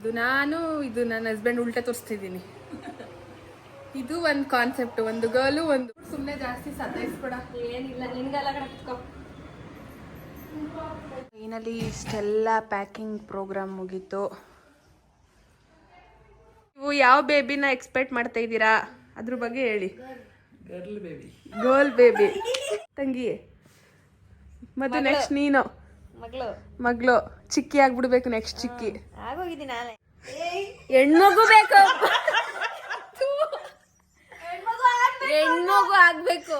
ಇದು ನಾನು ಇದು ನನ್ನ ಹಸ್ಬೆಂಡ್ ಉಲ್ಟಾ ತೋರಿಸ್ತಿದ್ದೀನಿ. ಇದು ಒಂದು ಕಾನ್ಸೆಪ್ಟ್ ಒಂದು ಗರ್ಲು ಒಂದು ಸುಮ್ಮನೆ ಜಾಸ್ತಿ ಸತಾಯಿಸ್ಬೇಡ ಏನಿಲ್ಲ ನಿನ್ಗೆಲ್ಲ ಕಡೆ ಕುತ್ಕೋ. ಫೈನಲಿ ಇಷ್ಟೆಲ್ಲ ಪ್ಯಾಕಿಂಗ್ ಪ್ರೋಗ್ರಾಮ್ ಮುಗೀತು. ನೀವು ಯಾವ ಬೇಬಿನ ಎಕ್ಸ್ಪೆಕ್ಟ್ ಮಾಡ್ತಾ ಇದ್ದೀರಾ? ಅದ್ರ ಬಗ್ಗೆ ಹೇಳಿ. ಗರ್ಲ್ ಬೇಬಿ ತಂಗಿ ಮತ್ತೆ ನೆಕ್ಸ್ಟ್ ನೀನು. ಮಗಳು. ಮಗಳು ಚಿಕ್ಕಿ ಆಗ್ಬಿಡ್ಬೇಕು ನೆಕ್ಸ್ಟ್ ಚಿಕ್ಕಿ. ನಾಳೆ ಹೆಣ್ಮಗು ಬೇಕು. ಹೆಣ್ಮಗು ಆಗ್ಬೇಕು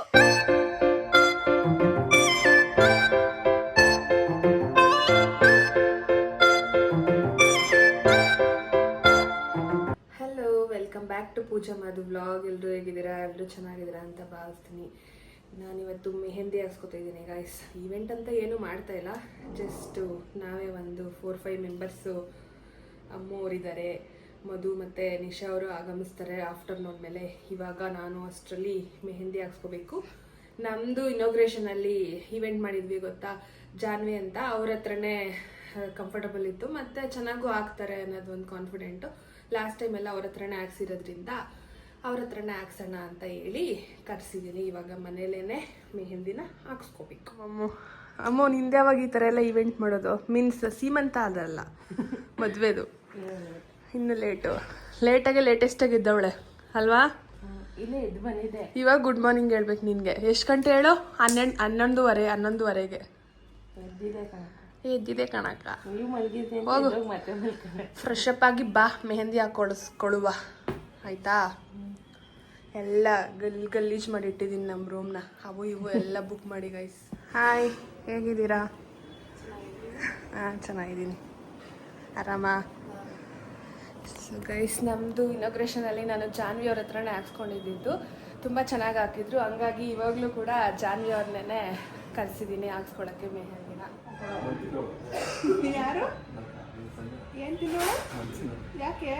hello welcome back to Pooja Madhu vlog ಎಲ್ಲರೂ ಹೇಗಿದ್ದೀರಾ? ಎಲ್ಲರೂ ಚೆನ್ನಾಗಿದ್ದೀರಾ ಅಂತ ಭಾವಿಸ್ತೀನಿ. ನಾನಿವತ್ತು ಮೆಹಂದಿ ಹಾಕ್ಸ್ಕೊತಾ ಇದ್ದೀನಿ ಗಾಯ್ಸ್ ಈವೆಂಟ್ ಅಂತ ಏನೂ ಮಾಡ್ತಾ ಇಲ್ಲ. ಜಸ್ಟ್ ನಾವೇ ಒಂದು ಫೋರ್ ಫೈವ್ ಮೆಂಬರ್ಸು ಅಮ್ಮ ಅವರಿದ್ದಾರೆ. ಮಧು ಮತ್ತು ನಿಶಾ ಅವರು ಆಗಮಿಸ್ತಾರೆ ಆಫ್ಟರ್ನೂನ್ ಮೇಲೆ. ಇವಾಗ ನಾನು ಅಷ್ಟರಲ್ಲಿ ಮೆಹಂದಿ ಹಾಕ್ಸ್ಕೋಬೇಕು. ನಮ್ಮದು ಇನಾಗ್ರೇಷನಲ್ಲಿ ಈವೆಂಟ್ ಮಾಡಿದ್ವಿ ಗೊತ್ತಾ? ಜಾನ್ವಿ ಅಂತ ಅವ್ರ ಹತ್ರನೇ ಕಂಫರ್ಟಬಲ್ ಇತ್ತು. ಮತ್ತು ಚೆನ್ನಾಗೂ ಹಾಕ್ತಾರೆ ಅನ್ನೋದು ಒಂದು ಕಾನ್ಫಿಡೆಂಟು ಲಾಸ್ಟ್ ಟೈಮ್ ಎಲ್ಲ ಅವ್ರ ಹತ್ರನೇ ಹಾಕ್ಸಿರೋದ್ರಿಂದ ಅವ್ರ ಹತ್ರನೇ ಹಾಕ್ಸೋಣ ಅಂತ ಹೇಳಿ ಕರ್ಸಿದ್ದೀನಿ ಇವಾಗ ಮನೇಲೇ ಮೆಹಂದಿನ ಹಾಕ್ಸ್ಕೋಬೇಕು. ಅಮ್ಮ ಅಮ್ಮ ನಿಂದೆ ಯಾವಾಗ ಈ ಥರ ಎಲ್ಲ ಇವೆಂಟ್ ಮಾಡೋದು? ಮೀನ್ಸ್ ಸೀಮಂತ ಅದಲ್ಲ ಮದುವೆದು. ಇನ್ನು ಲೇಟು ಲೇಟಾಗೆ ಲೇಟೆಸ್ಟಾಗಿ ಇದ್ದವಳೆ ಅಲ್ವಾ? ಇವಾಗ ಗುಡ್ ಮಾರ್ನಿಂಗ್ ಹೇಳ್ಬೇಕು ನಿನಗೆ. ಎಷ್ಟು ಗಂಟೆ ಹೇಳು? ಹನ್ನೆರಡು ಹನ್ನೊಂದುವರೆ ಹನ್ನೊಂದುವರೆಗೆ. ಎದ್ದಿದೆ ಕಣ ಎದ್ದಿದೆ ಕಣಕ್ಕ. ಹೋಗು. ಫ್ರೆಶ್ ಅಪ್ ಆಗಿ ಬಾ ಮೆಹಂದಿ ಹಾಕೊಳಿಸ್ಕೊಳುವ ಆಯ್ತಾ? ಎಲ್ಲ ಗಲ್ ಗಲೀಜ್ ಮಾಡಿ ಇಟ್ಟಿದ್ದೀನಿ ನಮ್ಮ ರೂಮ್ನ ಅವು ಇವು ಎಲ್ಲ ಬುಕ್ ಮಾಡಿ ಗೈಸ್ ಹಾಯ್ ಹೇಗಿದ್ದೀರಾ? ಹಾಂ ಚೆನ್ನಾಗಿದ್ದೀನಿ. ಆರಾಮ? ಸೊ ಗೈಸ್ ನಮ್ಮದು ಇನಾಗ್ರೇಷನಲ್ಲಿ ನಾನು ಜಾನ್ವಿ ಅವ್ರ ಹತ್ರನೇ ಹಾಕ್ಸ್ಕೊಂಡಿದ್ದು. ತುಂಬ ಚೆನ್ನಾಗಿ ಹಾಕಿದ್ರು. ಹಂಗಾಗಿ ಇವಾಗಲೂ ಕೂಡ ಜಾನ್ವಿ ಅವ್ರನ್ನೇ ಕಲಿಸಿದ್ದೀನಿ ಹಾಕ್ಸ್ಕೊಳಕ್ಕೆ ಮೆಹಂದಿನ. ಯಾರು? ಏನು ತಿನ್ನೋ ಯಾಕೆ?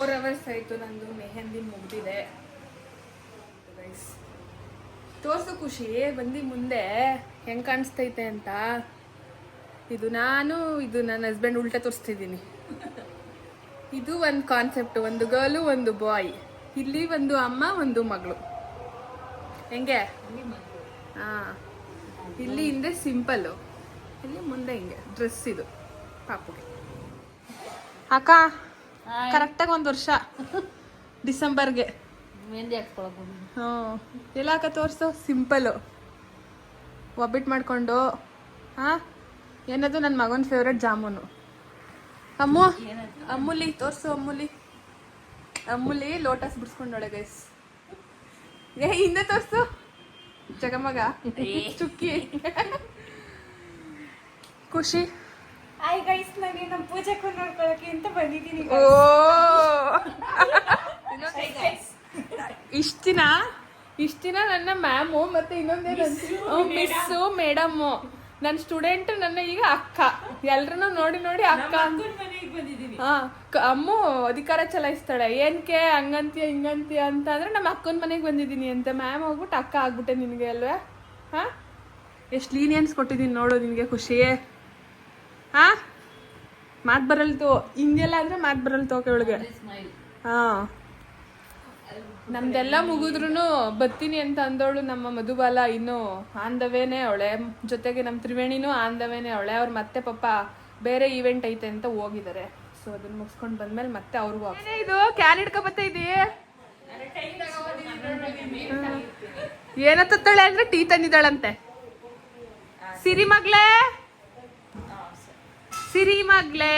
ಫೋರ್ ಅವರ್ಸ್ ಆಯಿತು ನಂದು ಮೆಹಂದಿ ಮುಗಿದಿದೆ. ತೋರ್ಸು ಖುಷಿ ಬಂದು ಮುಂದೆ ಹೆಂಗೆ ಕಾಣಿಸ್ತೈತೆ ಅಂತ. ಇದು ನಾನು ಇದು ನನ್ನ ಹಸ್ಬೆಂಡ್ ಉಲ್ಟಾ ತೋರಿಸ್ತಿದ್ದೀನಿ ಇದು ಒಂದು ಕಾನ್ಸೆಪ್ಟ್ ಒಂದು ಗರ್ಲು ಒಂದು ಬಾಯ್ ಇಲ್ಲಿ ಒಂದು ಅಮ್ಮ ಒಂದು ಮಗಳು. ಹೆಂಗೆ? ಹಾಂ. ಇಲ್ಲಿ ಹಿಂದೆ ಸಿಂಪಲ್ಲು ಇಲ್ಲಿ ಮುಂದೆ ಹಿಂಗೆ. ಡ್ರೆಸ್ ಇದು. ಪಾಪುಗೆ. ಅಕ್ಕ. ಕರೆಕ್ಟಾಗಿ ಒಂದು ವರ್ಷ ಡಿಸೆಂಬರ್ಗೆ. ಮೆಹಂದಿ ಹಾಕ್ಸ್ಕೊಳಕ್ ಹ್ಞೂ. ಎಲ್ಲಾಕ ತೋರಿಸು ಸಿಂಪಲ್ಲು ಒಬ್ಬಿಟ್ಟು ಮಾಡಿಕೊಂಡು ಹಾಂ? ಏನದು ನನ್ನ ಮಗನ ಫೇವ್ರೆಟ್ ಜಾಮೂನು. ಅಮ್ಮು ಅಮ್ಮುಲಿ ತೋರಿಸು ಅಮ್ಮುಲಿ. ಅಮ್ಮುಲಿ ಲೋಟಸ್ ಬಿಡಿಸ್ಕೊಂಡೋಳೆ ಗೈಸ್ ಏ ಹಿಂದೆ ತೋರಿಸು? ಜಗಮಗ. ಚುಕ್ಕಿ. ಖುಷಿ. ಹಾಯ್ ಗೈಸ್ ನಾನು ನಮ್ಮ ಪೂಜೆ ಕೊಂಡು ನೋಡ್ಕೊಳಕ್ಕೆ ಅಂತ ಬಂದಿದ್ದೀನಿ ಓ. ಇಷ್ಟ ದಿನ? ಇಷ್ಟ ದಿನ ನನ್ನ ಮ್ಯಾಮು ಮತ್ತೆ ಇನ್ನೊಂದೇನು ಮಿಸ್ಸು ಮೇಡಮ್ಮು ನನ್ನ ಸ್ಟೂಡೆಂಟ್ ನನ್ನ ಈಗ ಅಕ್ಕ. ಎಲ್ರನ್ನೂ ನೋಡಿ ನೋಡಿ ಅಕ್ಕ. ಅಂತ ಹಾ ಕ- ಅಮ್ಮು ಅಧಿಕಾರ ಚಲಾಯಿಸ್ತಾಳೆ. ಏನ್ಕೆ ಹಂಗಂತೀಯ ಹಿಂಗಂತೀಯ ಅಂತ ಅಂದ್ರೆ ನಮ್ಮ ಅಕ್ಕನ ಮನೆಗೆ ಬಂದಿದ್ದೀನಿ ಅಂತ. ಮ್ಯಾಮ್ ಹೋಗ್ಬಿಟ್ಟು ಅಕ್ಕ ಆಗ್ಬಿಟ್ಟೆ ನಿನಗೆ ಅಲ್ವಾ? ಹಾ? ಎಷ್ಟು ಲೀನಿಯನ್ಸ್ ಕೊಟ್ಟಿದ್ದೀನಿ ನೋಡು ನಿನಗೆ ಖುಷಿಯೇ. ಹಾ? ಮಾತು ಬರಲ್ತು ಹಿಂಗೆಲ್ಲ ಅಂದ್ರೆ ಮಾತು ಬರಲ್ ತೋಕೆ ಒಳಗೆ. ಹಾ. ನಮ್ದೆಲ್ಲ ಮುಗಿದ್ರು ಬರ್ತೀನಿ ಅಂತ ಅಂದವಳು ನಮ್ಮ ಮಧುಬಾಲ ಇನ್ನು ಆಂದವೇನೆ ಅವಳೆ. ಜೊತೆಗೆ ನಮ್ಮ ತ್ರಿವೇಣಿನೂ ಆಂದವೇನೆ ಅವಳೆ. ಅವ್ರು ಮತ್ತೆ ಪಾಪ ಬೇರೆ ಈವೆಂಟ್ ಐತೆ ಅಂತ ಹೋಗಿದ್ದಾರೆ ಸೊ ಅದನ್ನ ಮುಗಿಸ್ಕೊಂಡು ಬಂದ್ಮೇಲೆ ಮತ್ತೆ ಅವ್ರಿಗೂ ಇದು? ಕ್ಯಾನ್ ಹಿಡ್ಕೊ ಇದೆಯೇ ಏನತ್ತಾಳೆ ಅಂದ್ರೆ ಟೀ ತಂದಿದ್ದಾಳಂತೆ. ಸಿರಿ ಮಗ್ಲೇ ಸಿರಿ ಮಗ್ಲೇ.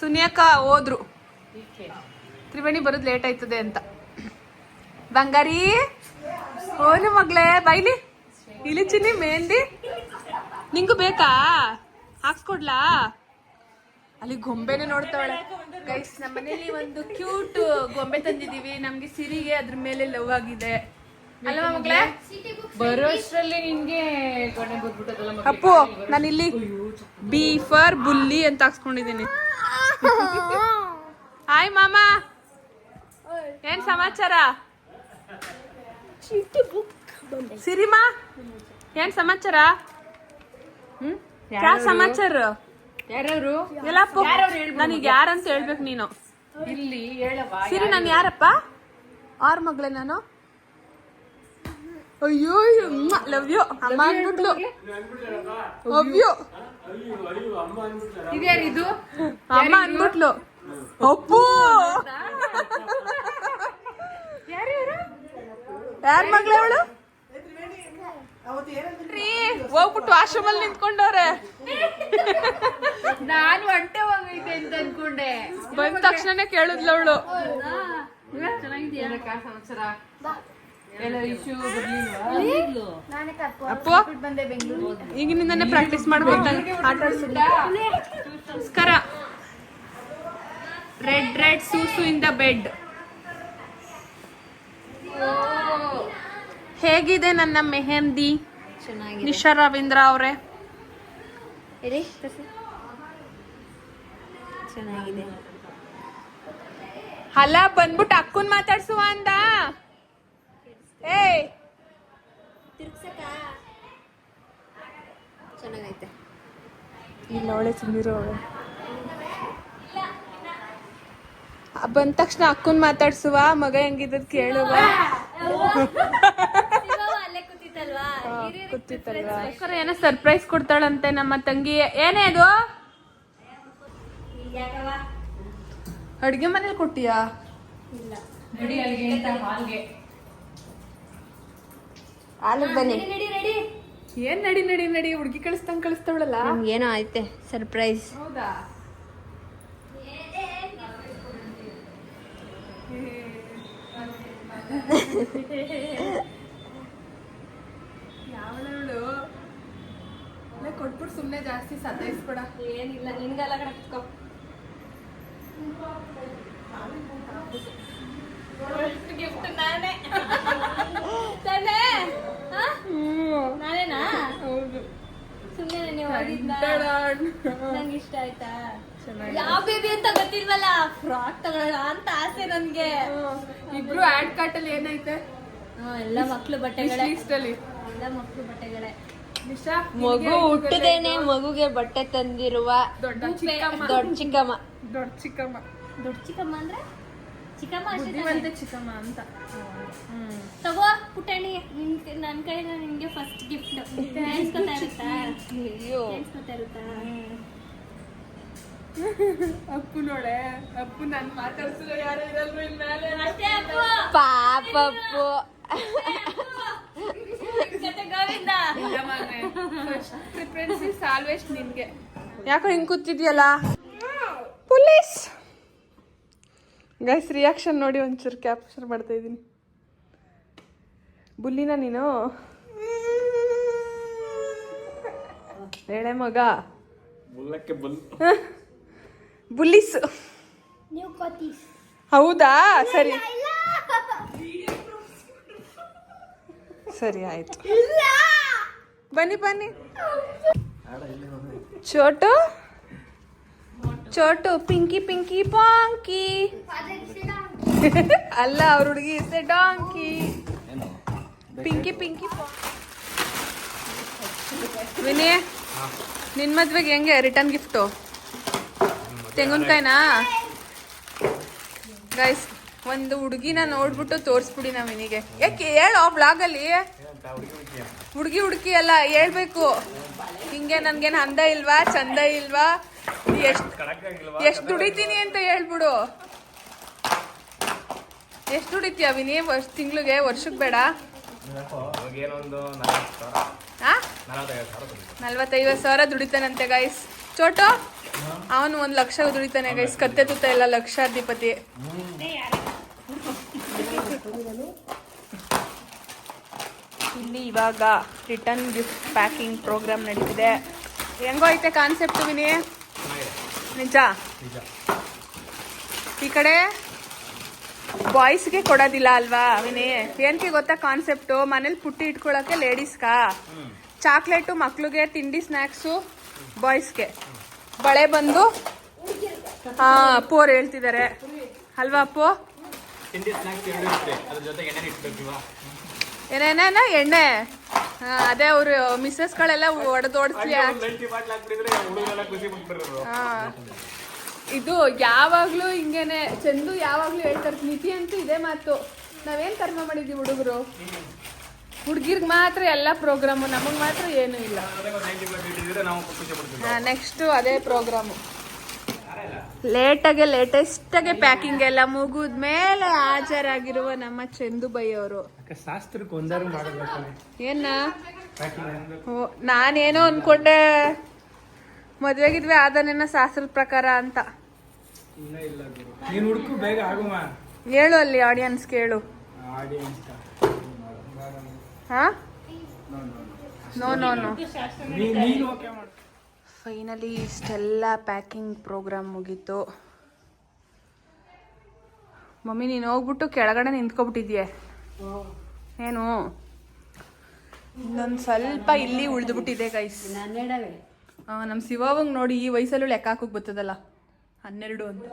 ಸುನಿಯಕ್ಕ. ಹೋದ್ರು. ತ್ರಿವೇಣಿ ಬರೋದು ಲೇಟ್ ಆಯ್ತದೆ ಅಂತ. ಬಂಗಾರಿ ಓನು ಮಗ್ಲೇ ಬೈಲಿ. ಇಲ್ಲಿ ಚಿನ್ನಿ ಮೆಹಂದಿ. ನಿಂಗು ಬೇಕಾ? ಹಾಕ್ಸ್ಕೊಡ್ಲಾ? ಅಲ್ಲಿ ಗೊಂಬೆನೆ ನೋಡ್ತಾವಳೆ. ಗೈಸ್ ನಮ್ಮ ಮನೇಲಿ ಒಂದು ಕ್ಯೂಟ್ ಗೊಂಬೆ ತಂದಿದೀವಿ ನಮ್ಗೆ ಸಿರಿಗೆ ಅದ್ರ ಮೇಲೆ ಲವ್ ಆಗಿದೆ. ನಿನ್ಗೆ ಬಂದ್ಬಿಟ್ಟದಲ್ಲ ಅಪ್ಪು ನಾನು ಇಲ್ಲಿ ಬಿ ಫಾರ್ ಬುಲ್ಲಿ ಅಂತ ಹಾಕ್ಸ್ಕೊಂಡಿದ್ದೀನಿ. ಹಾಯ್ ಮಾಮ. ಏನ್ ಸಮಾಚಾರ? ಸಿರಿಮಾ ಏನ್ ಸಮಾಚಾರ? ಹ್ಮ್? ಯಾ ಸಮಾಚಾರ? ಯಾರವ್ರು? ನನಗೆ ಯಾರಂತ ಹೇಳ್ಬೇಕು ನೀನು? ಇಲ್ಲಿ ಹೇಳವ ಸಿರಿ ನಾನು ಯಾರಪ್ಪ? ಆರ್ ಮಗಳೇ ನಾನು? ಅಯ್ಯೋ ಲವ್ ಯು ಅಮ್ಮ ಅಂದ್ಬಿಟ್ಲು. ಅಯ್ಯೋ ಇದು? ಅಮ್ಮ ಅಂದ್ಬಿಟ್ಲು. ಅಪ್ಪು. ಯಾರ ಮಗಳೇ ಅವಳು? ಹೋಗ್ಬಿಟ್ಟು ಆಶ್ರಮಲ್ಲಿ ನಿಂತ್ಕೊಂಡವ್ರೆ. ನಾನು ಹೊಟ್ಟೆ ಹೋಗೈತೆ ಅಂತ ಅನ್ಕೊಂಡೆ. ಬಂದ ತಕ್ಷಣನೇ ಕೇಳಿದ್ಲು ಅವಳು. ಚೆನ್ನಾಗಿದ್ಯಾ? ಸಂವತ್ಸರ ಈಗಿನಿಂದಾನೆ ಪ್ರಾಕ್ಟೀಸ್ ಮಾಡ್ಬೇಕು. ಆಟ ನಮಸ್ಕಾರ. ರೆಡ್ ರೆಡ್ ಸೂಸು ಇನ್ ದ ಬೆಡ್ ಹೇಗಿದೆ ನನ್ನ ಮೆಹಂದಿ? ಚೆನ್ನಾಗಿದೆ. ನಿಶಾ ರವೀಂದ್ರ ಅವರೇ. ಹಲ ಚೆನ್ನಾಗಿದೆ. ಅಲ್ಲ ಬಂದ್ಬಿಟ್ಟು ಅಕ್ಕನ್ ಮಾತಾಡ್ಸುವ ಅಂದ. ಏಯ್! ತಿರ್ಗ್ಸಕ ಚೆನ್ನಾಗೈತೆ. ಇಲ್ಲ ಅವಳೆ ಸುಂದಿರೋ ಅವಳೆ. ಬಂದ ತಕ್ಷಣ ಅಕ್ಕನ್ ಮಾತಾಡ್ಸುವ ಮಗ ಹೆಂಗಿದ್ದದ್ ಕೇಳುವ ಕೂತಿತ್ತಲ್ವಾ? ಏನೋ ಸರ್ಪ್ರೈಸ್ ಕೊಡ್ತಾಳಂತೆ ನಮ್ಮ ತಂಗಿ. ಏನೇ ಅದು ಅಡ್ಗೆ ಮನೇಲಿ ಕೊಟ್ಟಿಯಾ? ಇಲ್ಲ. ಹಾಲ್ಗೆ ಬನ್ನಿ. ಏನ್ ನಡಿ ನಡಿ ನಡಿ ಹುಡ್ಗಿ ಕಳಿಸ್ತಂಗ್ ಕಳಿಸ್ತಾವಳಲ್ಲ? ಏನೋ ಐತೆ ಸರ್ಪ್ರೈಸ್ ಹೌದಾ? ಯಾವಳವಳು? ಕೊಟ್ಬಿಟ್ಟು ಸುಮ್ಮನೆ ಜಾಸ್ತಿ ಸತಾಯಿಸ್ಬೇಡ. ಏನಿಲ್ಲ ನಿನ್ಗೆಲ್ಲ ಕಡೆ ಕುತ್ಕೋ. ಗಿಫ್ಟ್ ನಾನೇ. ತಾನೇ? ನಾನೇನಾ? ಹೌದು. ಸುಮ್ಮನೆ ನೀವು ಓದಿದ್ನ ನಂಗೆ ಇಷ್ಟ ಆಯ್ತಾ? ಚೆನ್ನಾಗಿದೆ. ಯಾವ ಬೇಬಿ ಅಂತ ಗೊತ್ತಿಲ್ವಲ್ಲ? ಫ್ರಾಕ್ ತಗೊಳ್ಳೋಣ ಅಂತ ಆಸೆ ನನ್ಗೆ. ಇಬ್ರು ಆಡ್ ಕಾರ್ಟ್ ಅಲ್ಲಿ ಏನೈತೆ? ಎಲ್ಲ ಮಕ್ಳು ಬಟ್ಟೆಗಳೇ. ಲಿಸ್ಟ್ ಅಲ್ಲಿ. ಎಲ್ಲ ಮಕ್ಳು ಬಟ್ಟೆಗಳೇ. ಮಗು ಹುಟ್ಟದೇನೆ ಮಗುಗೆ ಬಟ್ಟೆ ತಂದಿರುವ ದೊಡ್ಡ ಚಿಕ್ಕಮ್ಮ. ದೊಡ್ಡ ಚಿಕ್ಕಮ್ಮ. ದೊಡ್ಡ ಚಿಕ್ಕಮ್ಮ. ದೊಡ್ಡ ಚಿಕ್ಕಮ್ಮ ಅಂದ್ರೆ? ಚಿಕ್ಕಮ್ಮ ಅಷ್ಟೇ ತಾನೇ? ಬುದ್ಧಿವಂತ ಚಿಕ್ಕಮ್ಮ ಅಂತ. ಹ್ಮ್. ತಗೋ ಪುಟಾಣಿ ನಿನ್ ನನ್ನ ಕಡೆಯಿಂದ ನಿನ್ಗೆ ಫಸ್ಟ್ ಗಿಫ್ಟ್ ನೆನ್ಸ್ಕೊತಾ ಇರುತ್ತಾ? ನೆನ್ಸ್ಕೊತಾ ಇರುತ್ತಾ? ಅಪ್ಪು ನೋಡೆ ಅಪ್ಪು ನನ್ ಮಾತಾಡ್ಸಿರೋ ಯಾರು ಇರಲ್ವ ಇನ್ಮೇಲೆ ಅಷ್ಟೇ ಅಪ್ಪು. ಪ್ರಿಫರೆನ್ಸ್ ಇಸ್ ಆಲ್ವೇಸ್ ನಿನ್ಗೆ. ಯಾಕೋ ಹಿಂಗ್ ಕೂತಿದ್ಯಲ್ಲ? ಪೊಲೀಸ್! ಗೈಸ್ ರಿಯಾಕ್ಷನ್ ನೋಡಿ ಒಂಚೂರು ಕ್ಯಾಪ್ಚರ್ ಮಾಡ್ತಾ ಇದ್ದೀನಿ ಬುಲ್ಲಿನ ನೀನು? ಹೇಳೆ ಮಗ. ಬಲ್. ಬುಲ್ಲಿಸ್. ಹೌದಾ? ಸರಿ. ಸರಿ ಆಯ್ತು. ಬನ್ನಿ ಬನ್ನಿ. ಚೋಟು. ಚೋಟು, ಪಿಂಕಿ ಪಿಂಕಿ, ಪಾಂಕಿ. ಅಲ್ಲ, ಅವ್ರ ಹುಡುಗಿ ಇಸ್ ಡಾಂಕಿ. ಪಿಂಕಿ ಪಿಂಕಿ ವಿನಿ ನಿನ್ ಮದ್ವೆಗೆ ಹೆಂಗೆ? Return gift ತೆಂಗಿನಕಾಯಿನಾ? ಗೈಸ್ ಒಂದು ಹುಡುಗಿನ ನೋಡ್ಬಿಟ್ಟು ತೋರಿಸ್ಬಿಡಿ ನಾವು ವಿನಿಗೆ. ಯಾಕೆ, ಹೇಳು ಬ್ಲಾಗಲ್ಲಿ ಹುಡುಗಿ ಹುಡುಕಿ ಅಲ್ಲ, ಹೇಳ್ಬೇಕು. ಹಿಂಗೆ ನನ್ಗೇನು ಅಂದ ಇಲ್ವಾ, ಚಂದ ಇಲ್ವಾ? ಎಷ್ಟು ಎಷ್ಟು ದುಡಿತೀನಿ ಅಂತ ಹೇಳ್ಬಿಡು. ಎಷ್ಟು ದುಡಿತೀಯ ವಿನಿ? ವರ್ಷ ತಿಂಗಳಿಗೆ ವರ್ಷಕ್ಕೆ ಬೇಡ. ನಲ್ವತ್ತೈವತ್ತು ಸಾವಿರ ದುಡಿತಾನಂತೆ ಗೈಸ್ ಚೋಟು, ಅವನು ಒಂದು ಲಕ್ಷ ದುಡಿತಾನೆ ಗೈಸ್ ಕತ್ತೆ ತುತ್ತ ಇಲ್ಲ ಲಕ್ಷಾಧಿಪತಿ. ಇಲ್ಲಿ ಇವಾಗ ರಿಟರ್ನ್ ಗಿಫ್ಟ್ ಪ್ಯಾಕಿಂಗ್ ಪ್ರೋಗ್ರಾಮ್ ನಡೀತಿದೆ. ಹೆಂಗೋ ಐತೆ ಕಾನ್ಸೆಪ್ಟ್ ವಿನಿ? ನಿಜ? ಈ ಕಡೆ ಬಾಯ್ಸ್ಗೆ ಕೊಡೋದಿಲ್ಲ ಅಲ್ವಾ ವಿನಿ ಏನಕ್ಕೆ ಗೊತ್ತಾ ಕಾನ್ಸೆಪ್ಟು ಮನೇಲಿ ಪುಟ್ಟಿ ಇಟ್ಕೊಳಕ್ಕೆ ಲೇಡೀಸ್ಗಾ ಚಾಕ್ಲೇಟು ಮಕ್ಳಿಗೆ ತಿಂಡಿ ಸ್ನ್ಯಾಕ್ಸು ಬಾಯ್ಸ್ಗೆ ಬಳೆ ಬಂದು ಹಾ ಅಪ್ಪು ಅವ್ರು ಹೇಳ್ತಿದ್ದಾರೆ ಅಲ್ವಾ ಅಪ್ಪು? ಏನೇನ ಎಣ್ಣೆ. ಅದೇ ಅವರು ಮಿಸ್ಸಸ್ ಗಳೆಲ್ಲ ಹಾ. ಇದು ಯಾವಾಗ್ಲೂ ಹಿಂಗೇನೆ ಚಂದು ಯಾವಾಗ್ಲೂ ಹೇಳ್ತಾರೆ ಮಿತಿ ಅಂತೂ ಇದೇ ಮಾತು. ನಾವೇನ್ ಕರ್ಮ ಮಾಡಿದ್ವಿ ಹುಡುಗರು? ಹುಡುಗಿರ್ಗ್ ಮಾತ್ರ ಎಲ್ಲ ಪ್ರೋಗ್ರಾಮು ನಮಗ್ ಮಾತ್ರ ಏನೂ ಇಲ್ಲ. ನೆಕ್ಸ್ಟ್ ಅದೇ ಪ್ರೋಗ್ರಾಮು. ಲೇಟಾಗೆ ಲೇಟೆಸ್ಟಾಗೆ ಪ್ಯಾಕಿಂಗ್ ಎಲ್ಲ ಮುಗಿದ್ಮೇಲೆ ಹಾಜರಾಗಿರುವ ನಮ್ಮ ಚಂದು ಬೈ ಅವರು ಶಾಸ್ತ್ರಕ್ಕೆ ಒಂದಾರು ಏನ? ನಾನೇನೋ ಅನ್ಕೊಂಡೆ. ಮದ್ವೆಗಿದ್ವೆ ಆದನೇನ ಶಾಸ್ತ್ರದ ಪ್ರಕಾರ ಅಂತ. ನೀನ್ ಹುಡುಕು ಬೇಗ ಆಗುಮ ಹೇಳು ಅಲ್ಲಿ ಆಡಿಯನ್ಸ್ ಕೇಳು. ಹಾ? No no no. ಫೈನಲಿ ಇಷ್ಟೆಲ್ಲ ಪ್ಯಾಕಿಂಗ್ ಪ್ರೋಗ್ರಾಮ್ ಮುಗೀತು. ಮಮ್ಮಿ ನೀನು ಹೋಗ್ಬಿಟ್ಟು ಕೆಳಗಡೆ ನಿಂತ್ಕೊಬಿಟ್ಟಿದ್ಯೆ. ಏನು? ನನ್ನ ಸ್ವಲ್ಪ ಇಲ್ಲಿ ಉಳಿದ್ಬಿಟ್ಟಿದೆ ಗೈಸ್ ನಮ್ಮ ಶಿವವಂಗ್ ನೋಡಿ ಈ ವಯಸ್ಸಲ್ಲೂ ಲೆಕ್ಕ ಹಾಕೋಕ್ ಬರ್ತದಲ್ಲ? ಹನ್ನೆರಡು ಅಂತ.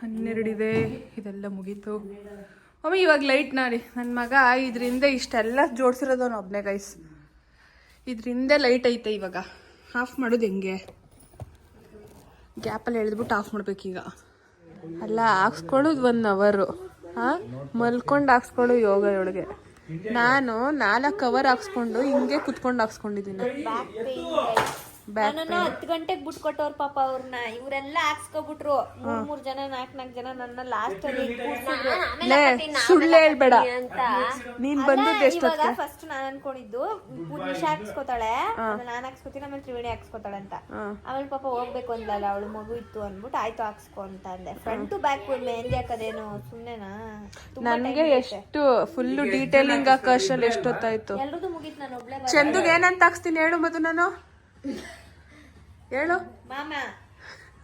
ಹನ್ನೆರಡಿದೆ, ಇದೆಲ್ಲ ಮುಗೀತು. ಅಮ್ಮ ಇವಾಗ ಲೈಟ್ ನೋಡಿ ನನ್ನ ಮಗ ಇದರಿಂದ ಇಷ್ಟೆಲ್ಲ ಜೋಡ್ಸಿರೋದವನು ಒಬ್ಬನೇ ಗೈಸ್ ಇದರಿಂದ ಲೈಟ್ ಐತೆ ಇವಾಗ. ಆಫ್ ಮಾಡೋದು ಹೆಂಗೆ? ಗ್ಯಾಪಲ್ಲಿ ಎಳೆದ್ಬಿಟ್ಟು ಆಫ್ ಮಾಡ್ಬೇಕೀಗ. ಅಲ್ಲ, ಹಾಕ್ಸ್ಕೊಳ್ಳೋದು ಒನ್ ಅವರು ಮಲ್ಕೊಂಡು ಹಾಕ್ಸ್ಕೊಳು ಯೋಗ ಒಳಗೆ ನಾನು ನಾಲ್ಕು ಕವರ್ ಹಾಕ್ಸ್ಕೊಂಡು ಹಿಂಗೆ ಕುತ್ಕೊಂಡು ಹಾಕ್ಸ್ಕೊಂಡಿದ್ದೀನಿ. ಬ್ಯಾಕ್ ನನ್ನ ಹತ್ತು ಗಂಟೆಗೆ ಬಿಟ್ಕೊಟ್ಟವ್ರ ಪಾಪ ಅವ್ರನ್ನ ಇವರೆಲ್ಲ ಹಾಕ್ಸ್ಕೊಬಿಟ್ರು. ಮೂರ್ ಮೂರ್ ಜನ ನಾಲ್ಕ್ ನಾಲ್ಕ್ ಜನ ನನ್ನ ಲಾಸ್ಟ್ ಅಲ್ಲಿ ಸುಳ್ಳು ಹೇಳ್ಬೇಡ. ನೀನ್ ಬಂದದ್ದು ಇವಾಗ ಫಸ್ಟ್ ನಾನ್ ಅನ್ಕೊಂಡಿದ್ದು ನಿಶಾ ಹಾಕ್ಸ್ಕೊತಾಳೆ. ನಾನ್ ಹಾಕ್ಸ್ಕೊತೀನಿ ಆಮೇಲೆ ತ್ರಿವೇಣಿ ಹಾಕ್ಸ್ಕೊತಾಳೆ ಅಂತ. ಆಮೇಲೆ ಪಾಪ ಹೋಗ್ಬೇಕು ಅಂದಲ್ಲ ಅವಳು ಮಗು ಇತ್ತು ಅಂದ್ಬಿಟ್ಟು ಆಯ್ತು ಹಾಕ್ಸ್ಕೊ ಅಂತ ಅಂದೆ. ಫ್ರಂಟ್ ಟು ಬ್ಯಾಕ್ ಮೆಹಂದಿ ಹಾಕೋದೇನು ಸುಮ್ನೆನಾ? ನನಗೆ ಎಷ್ಟು ಫುಲ್ ಡೀಟೇಲಿಂಗ್ ಅಷ್ಟ್ರಲ್ಲಿ ಎಷ್ಟೊತ್ತಾಯ್ತು? ಎಲ್ರದ್ದು ಮುಗೀತು ನಾನು ಒಬ್ಳೆ ಚಂದುಗೆ ಏನಂತ ಹಾಕ್ಸ್ತೀನಿ ಹೇಳು ಮದು ನಾನು. ಹೇಳು. ಮಾಮ.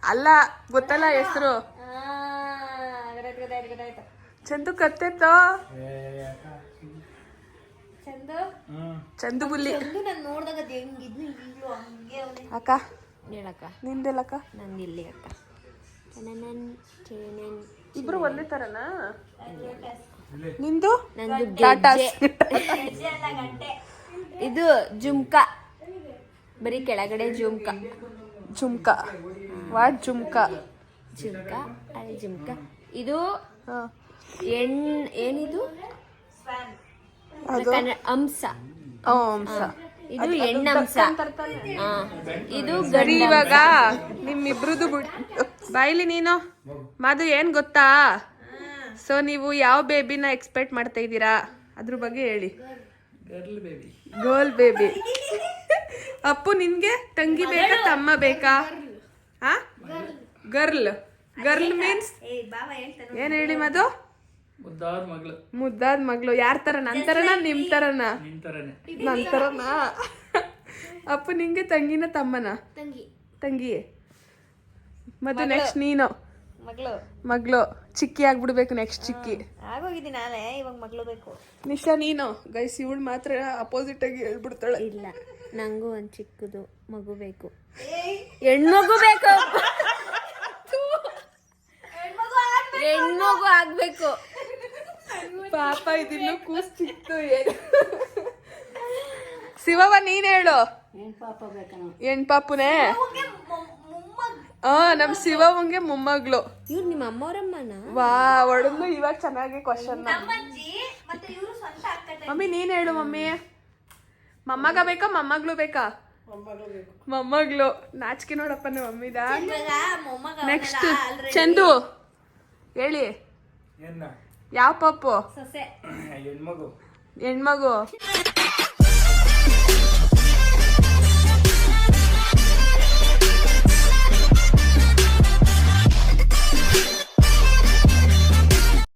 ಅಲ್ಲ ಗೊತ್ತಲ್ಲ ಹೆಸರು. ಚಂದು ಕತ್ತೆತ್ತೋ? ಚಂದು? ಚಂದು ಬುಲ್ಲಿ. ಚಂದು ನಾನು ನೋಡ್ದಾಗ ಅದು ಹೆಂಗಿದ್ನು ಈಗ್ಲೂ ಹಂಗೆ ಅವನೇ. ಅಕ್ಕ? ಹೇಳಕ್ಕ. ನಿಂದೆಲ್ಲಕ್ಕ? ನಂದು ಇಲ್ಲಿ ಅಕ್ಕ. ಚನನನ್ ಚನನನ್ ಇಬ್ರು ಒಂದೇ ತರನಾ? ನಿಂದು? ನಂದು ಟಾಟಾ ಇದು ಜುಮ್ಕ. ಬರೀ ಕೆಳಗಡೆ ಜುಮ್ಕ. ಜುಮ್ಕ. ವಾಟ್ ಜುಮ್ಕ? ಜುಮ್ಕ ಅಲ್ಲಿ ಜುಮ್ಕ. ಇದು. ಎಣ್ ಏನಿದು? ಅದು? ಅಂಸ. ಅಂಶ ಇದು ಹೆಣ್ಣಂಶ ಹಾ. ಇದು ಗರಿ ಗಂಡ ಇವಾಗ ನಿಮ್ಮಿಬ್ರದ್ದು ಬಾಯ್ಲಿ ನೀನು. ಮಾದು ಏನ್ ಗೊತ್ತಾ? ಸೊ ನೀವು ಯಾವ ಬೇಬಿನ ಎಕ್ಸ್ಪೆಕ್ಟ್ ಮಾಡ್ತಾ ಇದ್ದೀರಾ? ಅದ್ರ ಬಗ್ಗೆ ಹೇಳಿ. Girl baby girl baby Appu ನಿನ್ಗೆ ತಂಗಿ ಬೇಕಾ ತಮ್ಮ ಬೇಕಾ? ಹಾ ಗರ್ಲ್. ಗರ್ಲ್. ಮೀನ್ಸ್? ಏನ್ ಹೇಳಿ ಮದು ಮುದ್ದಾದ ಮಗಳು. ಮುದ್ದಾದ ಮಗಳು. ಯಾರ ತರ ನನ್ ತರನ ನಿಮ್ ತರನ? ನಿನ್ ತರನೇ. ಅಪ್ಪು ನಿಂಗೆ ತಂಗಿನ ತಮ್ಮನ? ತಂಗಿ. ತಂಗಿ ಮದು ನೆಕ್ಸ್ಟ್ ನೀನು. ಮಗಳು. ಮಗಳು ಚಿಕ್ಕಿ ಆಗ್ಬಿಡ್ಬೇಕು ನೆಕ್ಸ್ಟ್ ಚಿಕ್ಕಿ. ಆಗೋಗಿದ್ದೀನಿ ನಾಳೆ ಇವಾಗ ಮಗಳು ಬೇಕು. ನಿಶಾ ನೀನು? ಗೈಸ್ ಇವಳು ಮಾತ್ರ ಅಪೋಸಿಟ್ ಆಗಿ ಹೇಳ್ಬಿಡ್ತಾಳೆ. ಇಲ್ಲ ನಂಗೂ ಒಂದು ಚಿಕ್ಕದು ಮಗು ಬೇಕು. ಹೆಣ್ಮಗು ಬೇಕು. ಹೆಣ್ಮಗು ಆಗ್ಬೇಕು. ಪಾಪ ಇದಿನ್ನು ಕೂಸ್ ಚಿಕ್ತು ಏನು? ಶಿವವ ನೀನ್ ಹೇಳು. ಹೆಣ್ ಹಾ ನಮ್ ಶಿವವಂಗೆ ಮೊಮ್ಮಗಳು. ಇವ್ರು ನಿಮ್ಮ ಅಮ್ಮವ್ರಮ್ಮನ? ವಾ ಒಡಂದು ಇವಾಗ ಚೆನ್ನಾಗಿ ಕ್ವಶನ್ ಮಮ್ಮಿ ನೀನ್ ಹೇಳು ಮಮ್ಮಿ. ಮಮ್ಮಗ ಬೇಕಾ ಮೊಮ್ಮಗ್ಳು ಬೇಕಾ? ಮೊಮ್ಮಗಳು. ನಾಚಿಕೆ ನೋಡಪ್ಪ ನಿಮ್ ಮಮ್ಮಿದ. ನೆಕ್ಸ್ಟ್ ಚಂದು. ಹೇಳಿ. ಯಾವ ಪಪ್ಪು ಸೊಸೆ. ಹೆಣ್ಮಗು. ಹೆಣ್ಮಗು.